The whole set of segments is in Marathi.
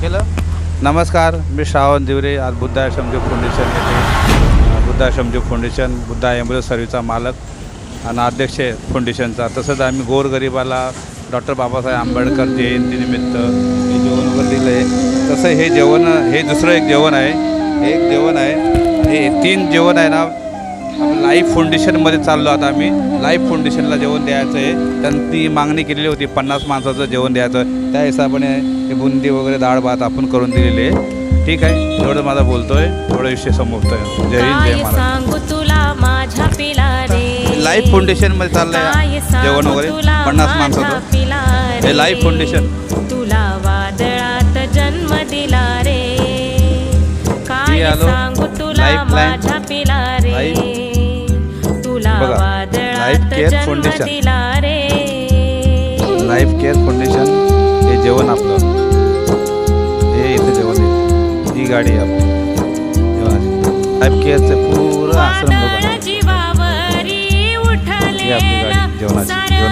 केलं. नमस्कार मी श्रावण दिवरे आज बुद्धाश्रम आश्रम फाउंडेशन येथे. बुद्धाश्रम आश्रम फाउंडेशन बुद्धा ॲम्ब्युलन्स सर्व्हिसचा मालक आणि अध्यक्ष आहे फाउंडेशनचा तसंच आम्ही गोरगरिबाला डॉक्टर बाबासाहेब आंबेडकर जयंतीनिमित्त हे जेवण वगैरे दिलं आहे तसं हे जेवण हे दुसरं एक जेवण आहे. हे एक जेवण आहे. आणि हे तीन जेवण आहे ना लाईफ फाउंडेशनमध्ये चाललो आता आम्ही. लाईफ फाउंडेशनला जेवण द्यायचं आहे. त्यांनी मागणी केलेली होती पन्नास माणसाचं जेवण द्यायचं. त्या हिशोबाने हे बुंदी वगैरे डाळ भात आपण करून दिलेली आहे. ठीक आहे एवढं माझा बोलतोय. थोडं विषय संपतोय जय हिंद जय महाराज. लाईफ फाउंडेशनमध्ये चाललंय काय सांगू जेवण वगैरे पन्नास माणसाचं. हे लाईफ फाउंडेशन तुला वादळात जन्म दिला रे काय. सांगू तुला. माझ्या पिला रे वादळात Care जन्म Foundation. दिला रे. लाईफ केअर फाउंडेशन हे जेवण आपलं. हे इथे जेवण आहे. ही गाडी आपली. जेवणाची लाईफ केअरचं पूर्ण आश्रम बघा. जीवावरी ही आपली गाडी, जेवणाची, जेवण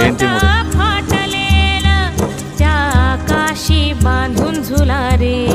जयंतीमुळे. बांधून झुला रे.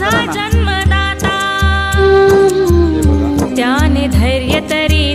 माझा जन्मदाता. त्याने धैर्य तरी